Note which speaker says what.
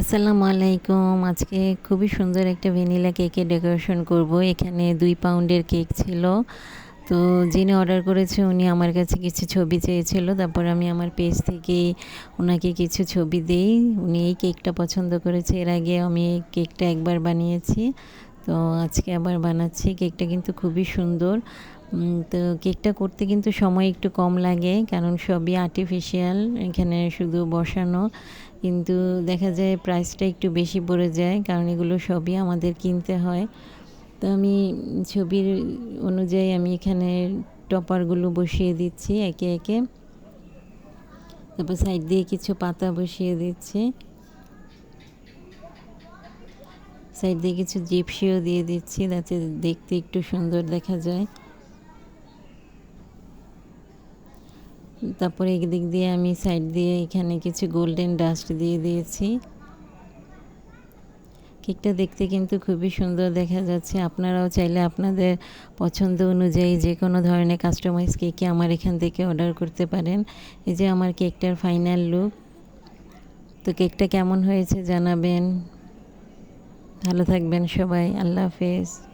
Speaker 1: আসসালামু আলাইকুম। আজকে খুবই সুন্দর একটা ভ্যানিলা কেকের ডেকোরেশন করব। এখানে দুই পাউন্ডের কেক ছিল। তো যিনি অর্ডার করেছে, উনি আমার কাছে কিছু ছবি চেয়েছিল। তারপর আমি আমার পেজ থেকে ওনাকে কিছু ছবি দিই। উনি এই কেকটা পছন্দ করেছে। এর আগে আমি এই কেকটা একবার বানিয়েছি। তো আজকে আবার বানাচ্ছি। কেকটা কিন্তু খুবই সুন্দর। তো কেকটা করতে কিন্তু সময় একটু কম লাগে, কারণ সবই আর্টিফিশিয়াল এখানে শুধু বসানো। কিন্তু দেখা যায় প্রাইসটা একটু বেশি পড়ে যায়, কারণ এগুলো সবই আমাদের কিনতে হয়। তো আমি ছবির অনুযায়ী আমি এখানে টপারগুলো বসিয়ে দিচ্ছি একে একে। তারপর সাইড দিয়ে কিছু পাতা বসিয়ে দিচ্ছি। সাইড দিয়ে কিছু জিপসিও দিয়ে দিচ্ছি, যাতে দেখতে একটু সুন্দর দেখা যায়। তারপরে দিক দিয়ে আমি সাইড দিয়ে এখানে কিছু গোল্ডেন ডাস্ট দিয়ে দিয়েছি। কেকটা দেখতে কিন্তু খুবই সুন্দর দেখা যাচ্ছে। আপনারাও চাইলে আপনাদের পছন্দ অনুযায়ী যে কোনো ধরনের কাস্টমাইজ কেকে আমার এখান থেকে অর্ডার করতে পারেন। এই যে আমার কেকটার ফাইনাল লুক তো কেকটা কেমন হয়েছে জানাবেন। ভালো থাকবেন সবাই। আল্লাহ হাফেজ।